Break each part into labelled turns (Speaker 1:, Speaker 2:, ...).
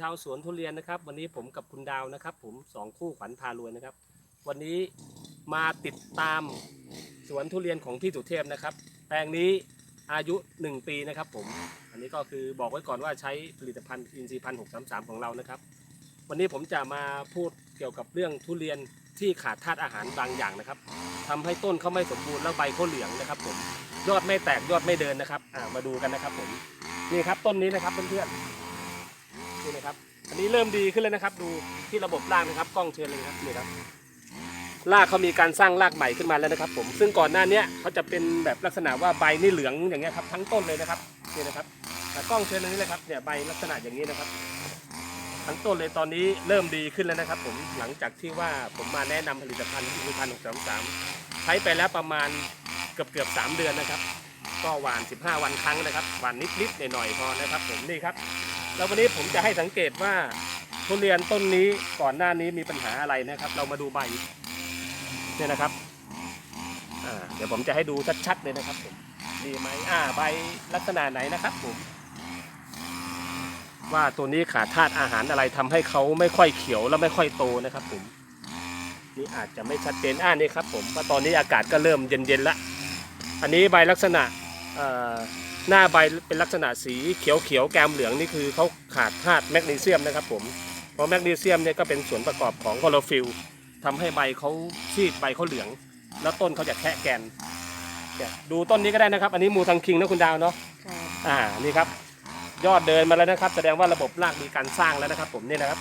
Speaker 1: ชาวสวนทุเรียนนะครับ วันนี้ผมกับคุณดาวนะครับ ผมสองคู่ขวัญพารวยนะครับ วันนี้มาติดตามสวนทุเรียนของพี่สุเทพนะครับ แปลงนี้อายุ 1 ปีนะครับ ผม อันนี้ก็คือบอกไว้ก่อนว่าใช้ผลิตภัณฑ์อินทรีย์พันหกสามสามของเรานะครับ วันนี้ผมจะมาพูดเกี่ยวกับเรื่องทุเรียนที่ขาดธาตุอาหารบางอย่างนะครับทำให้ต้นเขาไม่สมบูรณ์แล้วใบเขาเหลืองนะครับ ผมยอดไม่แตกยอดไม่เดินนะครับ อ่ามาดูกันนะครับ ผมนี่ครับต้นนี้นะครับเพื่อนๆ นี่นะครับ อันนี้เริ่มดีขึ้นแล้วนะครับ ดูที่ระบบรากนะครับ กล้องเชิญเลยครับนี่ครับรากเขามีการสร้างรากใหม่ขึ้นมาแล้วนะครับ ผมซึ่งก่อนหน้านี้เขาจะเป็นแบบลักษณะว่าใบนี่เหลืองอย่างเงี้ยครับทั้งต้นเลยนะครับนี่นะครับแต่กล้องเชิญเลยนะครับเนี่ยใบลักษณะอย่างนี้นะครับ ทั้งต้นเลยตอนนี้เริ่มดีขึ้นแล้วนะครับ ผมหลังจากที่ว่าผมมาแนะนำผลิตภัณฑ์ที่พันหกสามสามใช้ไปแล้วประมาณเกือบเกือบสามเดือนนะครับ ก็หวาน 15 วันครั้งนะครับหวานนิดๆหน่อยๆพอนะครับ ผมนี่ครับ แล้ววันนี้ผมจะให้สังเกตว่าทุเรียนต้นนี้ก่อนหน้านี้มีปัญหาอะไรนะครับ เรามาดูใบเนี่ยนะครับเดี๋ยวผมจะให้ดูชัดๆเลยนะครับผมดีไหมอ่าใบลักษณะไหนนะครับผมว่าตัวนี้ขาดธาตุอาหารอะไรทำให้เขาไม่ค่อยเขียวและไม่ค่อยโตนะครับผมนี่อาจจะไม่ชัดเจนอ่านี่ครับผมว่าตอนนี้อากาศก็เริ่มเย็นๆละอันนี้ใบลักษณะ หน้าใบเป็นลักษณะสีเขียวๆแกมเหลืองนี่คือเขาขาดธาตุแมกนีเซียมนะครับผมเพราะแมกนีเซียมเนี่ยก็เป็นส่วนประกอบของคลอโรฟิลล์ทำให้ใบเขาซีดใบเขาเหลือง แล้วต้นเขาจะแคะแกนเนี่ยดูต้นนี้ก็ได้นะครับ อันนี้มูทังคิงนะคุณดาวเนาะ
Speaker 2: ค่ะ
Speaker 1: อ่านี่ครับ ยอดเดินมาแล้วนะครับ แสดงว่าระบบรากมีการสร้างแล้วนะครับ ผมเนี่ยนะครับ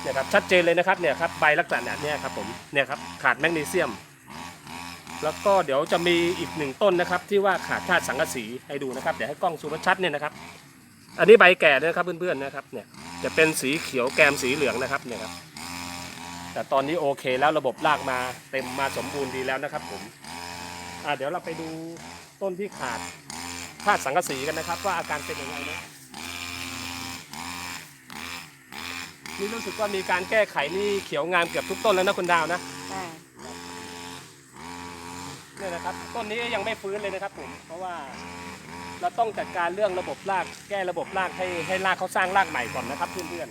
Speaker 1: เนี่ยครับชัดเจนเลยนะครับเนี่ยครับใบลักษณะเนี่ยครับผมเนี่ยครับขาดแมกนีเซียม แล้วก็เดี๋ยวจะมีอีกหนึ่งต้นนะครับ ที่ว่าขาดธาตุสังกะสีให้ดูนะครับเดี๋ยวให้กล้องซูมชัดเนี่ยนะครับ อันนี้ใบแก่ด้วยนะครับเพื่อนๆนะครับเนี่ยจะเป็นสีเขียวแกมสีเหลืองนะครับเนี่ยครับแต่ตอนนี้โอเคแล้วระบบรากมาเต็มมาสมบูรณ์ดีแล้วนะครับผมอ่าเดี๋ยวเราไปดูต้นที่ขาดธาตุสังกะสีกันนะครับ ว่าอาการเป็นยังไงนะนี่รู้สึกว่ามีการแก้ไขนี่เขียวงามเกือบทุกต้นแล้วนะคุณดาวนะ นี่ยนะครับต้นนี้ยังไม่ฟื้นเลยนะครับผมเพราะว่าเราต้องจัดการเรื่องระบบรากแก้ระบบรากให้ให้รากเขาสร้างรากใหม่ก่อนนะครับเพื่อน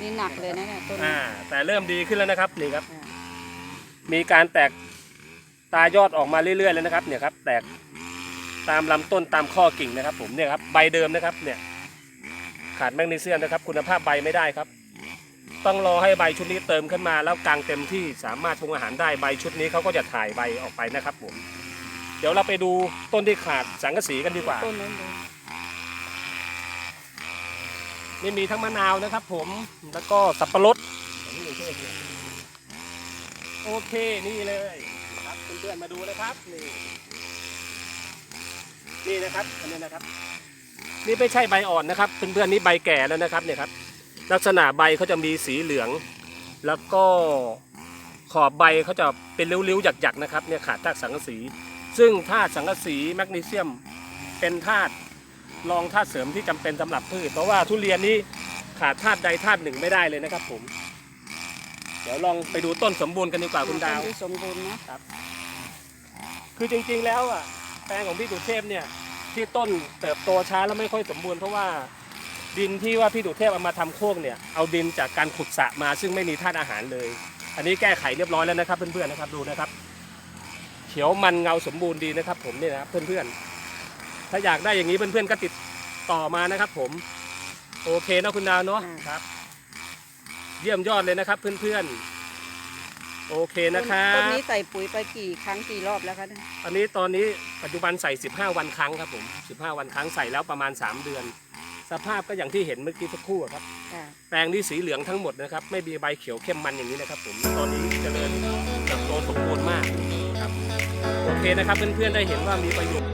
Speaker 2: นี่หนักเลยนะเนี่ยต้น
Speaker 1: ๆ
Speaker 2: นี้
Speaker 1: อ่า แต่เริ่มดีขึ้นแล้วนะครับนี่ครับ
Speaker 2: ค่ะ
Speaker 1: มีการแตกตายอดออกมาเรื่อยๆเลยนะครับ เนี่ยครับ แตกตามลำต้นตามข้อกิ่งนะครับ ผมเนี่ยครับใบเดิมนะครับ เนี่ย ขาดแมกนีเซียมนะครับ คุณภาพใบไม่ได้ครับ ต้องรอให้ใบชุดนี้เติมขึ้นมา แล้วกางเต็มที่สามารถปรุงอาหารได้ใบชุดนี้เขาก็จะถ่ายใบออกไปนะครับผม เดี๋ยวเราไปดูต้นที่ขาดสังกะสีกันดีกว่า
Speaker 2: ต้นนั้นเลย
Speaker 1: นี่มีทั้งมะนาวนะครับผมแล้วก็สับปะรดโอเคนี่เลยครับเพื่อนๆมาดูนะครับนี่นี่นะครับอันนี้นะครับ นี่ไม่ใช่ใบอ่อนนะครับเพื่อนๆนี่ใบแก่แล้วนะครับเนี่ยครับ ลักษณะใบเขาจะมีสีเหลือง แล้วก็ขอบใบเขาจะเป็นริ้วๆ หยักๆนะครับเนี่ยขาดธาตุสังกะสี ซึ่งธาตุสังกะสีแมกนีเซียมเป็นธาตุรองธาตุเสริมที่จำเป็นสำหรับพืช เพราะว่าทุเรียนนี้ขาดธาตุใดธาตุหนึ่งไม่ได้เลยนะครับผม เดี๋ยวลองไปดูต้นสมบูรณ์กันดีกว่าคุณดาว
Speaker 2: ต้นที่สมบูรณ์นะ
Speaker 1: คือจริงๆแล้วอะแปลงของพี่สุเทพเนี่ยที่ต้นเติบโตช้าแล้วไม่ค่อยสมบูรณ์เพราะว่า ดินที่ว่าพี่สุเทพเอามาทำโคกเนี่ยเอาดินจากการขุดสระมาซึ่งไม่มีธาตุอาหารเลย อันนี้แก้ไขเรียบร้อยแล้วนะครับเพื่อนๆนะครับดูนะครับ เขียวมันเงาสมบูรณ์ดีนะครับ ผมเนี่ยนะครับเพื่อนๆ ถ้าอยากได้อย่างนี้เพื่อนๆก็ติดต่อมานะครับ ผมโอเคนะคุณดาวเนาะครับ เยี่ยมยอดเลยนะครับ เพื่อนๆโอเคนะครั
Speaker 2: ต้น
Speaker 1: บ
Speaker 2: นี้ใส่ปุ๋ยไปกี่ครั้งกี่รอบแล้วคะเนี่ย
Speaker 1: อันนี้ตอนนี้ปัจจุบันใส่ 15 วันครั้งครับผม 15 วันครั้งใส่แล้วประมาณ 3 เดือน สภาพก็อย่างที่เห็นเมื่อกี้สักครู่อะครับ
Speaker 2: ค่ะ
Speaker 1: แปลงนี้สีเหลืองทั้งหมดนะครับ ไม่มีใบเขียวเข้มมันอย่างนี้นะครับผมตอนนี้เจริญเติบโตสมบูรณ์มากครับโอเคนะครับเพื่อนๆได้เห็นว่ามีประโยชน์